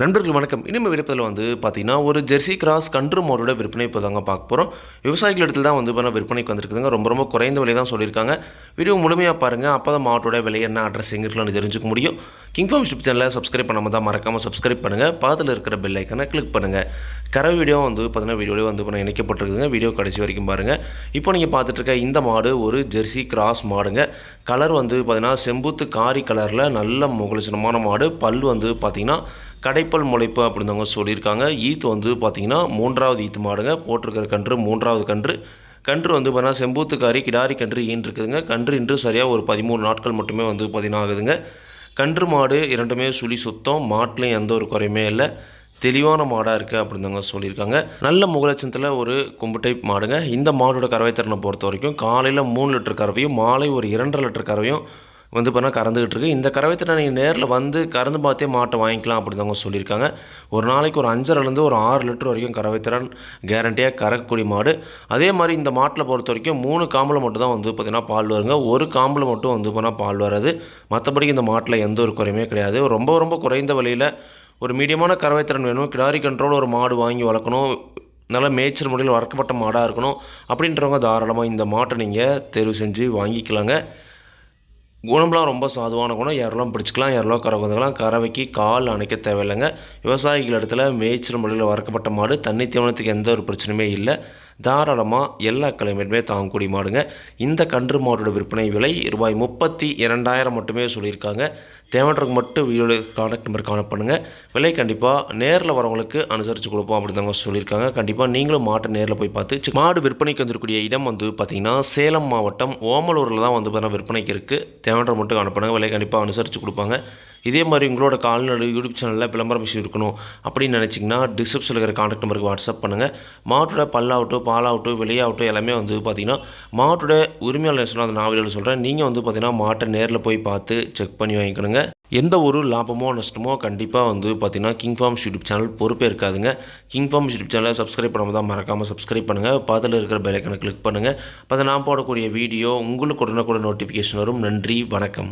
நண்பர்கள் வணக்கம். இனிமே விருப்பத்தில் வந்து பார்த்தீங்கன்னா ஒரு ஜெர்சி கிராஸ் கன்று மாடோட விற்பனை இப்போ தாங்க பார்க்க போகிறோம் விவசாயிகள் இடத்துல தான் வந்து இப்போ விற்பனைக்கு வந்திருக்குதுங்க. ரொம்ப ரொம்ப குறைந்த விலை தான் சொல்லியிருக்காங்க. வீடியோ முழுமையாக பாருங்கள் அப்போ தான் மாட்டோட விலை என்ன அட்ரஸ் எங்கே இருக்கலாம்னு தெரிஞ்சுக்க முடியும். கிங்ஃபார்ம் யூடியூப் சேனலை சப்ஸ்கிரைப் பண்ணாமல் தான் மறக்காமல் சப்ஸ்கிரைப் பண்ணுங்கள் பக்கத்தில் இருக்கிற பெல் ஐக்கனை கிளிக் பண்ணுங்கள் கரை வீடியோ வந்து பார்த்தீங்கன்னா வீடியோவில் வந்து இப்போ இணைக்கப்பட்டிருக்குதுங்க. வீடியோ கடைசி வரைக்கும் பாருங்கள் இப்போ நீங்கள் பார்த்துட்டு இருக்க இந்த மாடு ஒரு ஜெர்சி கிராஸ் மாடுங்க. கலர் வந்து பார்த்தீங்கன்னா செம்புத்து காரி கலரில் நல்ல முகலட்சணமான மாடு. பல் வந்து பார்த்திங்கன்னா கடைப்பல் முளைப்பு அப்படிந்தவங்க சொல்லியிருக்காங்க. ஈத்து வந்து பார்த்திங்கன்னா மூன்றாவது ஈத்து மாடுங்க. போட்டிருக்கிற கன்று மூன்றாவது கன்று. கன்று வந்து பார்த்தீங்கன்னா செம்பூத்துக்காரி கிடாரி கன்று ஈன் இருக்குதுங்க கன்று இன்று சரியாக ஒரு பதிமூணு நாட்கள் மட்டுமே வந்து பார்த்தீங்கன்னா ஆகுதுங்க. கன்று மாடு இரண்டுமே சுழி சுத்தம். மாட்டிலையும் எந்த ஒரு குறையுமே இல்லை. தெளிவான மாடாக இருக்குது அப்படிந்தாங்க சொல்லியிருக்காங்க. நல்ல முகலட்சணத்தில் ஒரு கொம்பு டைப் மாடுங்க. இந்த மாடோட கறவை திறனை பொறுத்த வரைக்கும் காலையில் மூணு லிட்டர் கறவையும் மாலை ஒரு இரண்டரை லிட்டர் கறவையும் வந்து பார்த்தா கறந்துக்கிட்டு இருக்கு இந்த கறவை நீங்கள் நேரில் வந்து கறந்து பார்த்தே மாட்டை வாங்கிக்கலாம் அப்படிதாங்க சொல்லியிருக்காங்க. ஒரு நாளைக்கு ஒரு அஞ்சரைலேருந்து ஒரு ஆறு லிட்டர் வரைக்கும் கறவைத்திறன் கேரண்டியாக கறக்கக்கூடிய மாடு. அதே மாதிரி இந்த மாட்டில் பொறுத்த வரைக்கும் மூணு காம்பில் மட்டும் தான் வந்து பார்த்திங்கன்னா பால் வருங்க. ஒரு காம்பில் மட்டும் வந்து போனால் பால் வராது. மற்றபடி இந்த மாட்டில் எந்த ஒரு குறையுமே கிடையாது. ரொம்ப ரொம்ப குறைந்த வழியில் ஒரு மீடியமான கறவைத்திறன் வேணும். கிடாரி கண்ட்ரோல் ஒரு மாடு வாங்கி வளர்க்கணும். நல்ல மேய்ச்சல் முறையில் வளர்க்கப்பட்ட மாடாக இருக்கணும். அப்படின்றவங்க தாராளமாக இந்த மாட்டை நீங்கள் தேர்வு செஞ்சு வாங்கிக்கலாங்க. குணம்லாம் ரொம்ப சாதுவான குணம். யாரெல்லாம் பிடிச்சிக்கலாம் யாரெல்லாம் கரை வந்துக்கலாம் கறவைக்கு கால் அணைக்க தேவையில்லைங்க. விவசாயிகள் இடத்துல மேய்ச்சல் முறையில் வறக்கப்பட்ட மாடு தண்ணி தீவனத்துக்கு எந்த ஒரு பிரச்சனையுமே இல்லை. தாராளமாக எல்லா கிளைமேட்டுமே தாங்கக்கூடிய மாடுங்க. இந்த கன்று மாடோட விற்பனை விலை ரூபாய் முப்பத்தி இரண்டாயிரம் மட்டுமே சொல்லியிருக்காங்க. தேவைன்றதுக்கு மட்டும் வீடியோ கான்டாக்ட் நம்பர் காண பண்ணுங்கள் விலை கண்டிப்பாக நேரில் வரவங்களுக்கு அனுசரித்து கொடுப்போம் அப்படிதாங்க சொல்லியிருக்காங்க. கண்டிப்பாக நீங்களும் மாட்டை நேரில் போய் பார்த்து மாடு விற்பனைக்கு வந்திருக்கக்கூடிய இடம் வந்து பார்த்திங்கன்னா சேலம் மாவட்டம் ஓமலூரில் தான் வந்து பார்த்தீங்கன்னா விற்பனைக்கு இருக்குது தேவைன்ற மட்டும் அனுப்புனாங்க விலை கண்டிப்பாக அனுசரித்து கொடுப்பாங்க. இதே மாதிரி உங்களோட கால்நடை யூடியூப் சேனலில் விளம்பரம் விஷயம் இருக்கணும் அப்படின்னு நினச்சிங்கன்னா டிஸ்கிரிப்ஷனில் இருக்கிற கான்டாக்ட் நம்பருக்கு வாட்ஸ்அப் பண்ணுங்கள் மாட்டோட பல்லாகட்டும் பாலாகட்டும் விலையாகட்டும் எல்லாமே வந்து பார்த்திங்கன்னா மாட்டோட உரிமையாளர் சொன்னால் அந்த நாவலில் சொல்கிறேன் நீங்கள் வந்து பார்த்திங்கன்னா மாட்டை நேரில் போய் பார்த்து செக் பண்ணி வாங்கிக்கணுங்க. எந்த ஒரு லாபமோ நஷ்டமோ கண்டிப்பாக வந்து பார்த்திங்கன்னா கிங் ஃபார்ம் யூடியூப் சேனல் பொறுப்பே இருக்காதுங்க. கிங் ஃபார்ம் யூடியூப் சேனலை சப்ஸ்கிரைப் பண்ணாமல் தான் மறக்காமல் சப்ஸ்கிரைப் பண்ணுங்கள் பக்கத்தில் இருக்கிற பெல் ஐக்கனை கிளிக் பண்ணுங்கள் அப்போ நான் போடக்கூடிய வீடியோ உங்களுக்கு உடனுக்குடன் நோட்டிஃபிகேஷன் வரும். நன்றி வணக்கம்.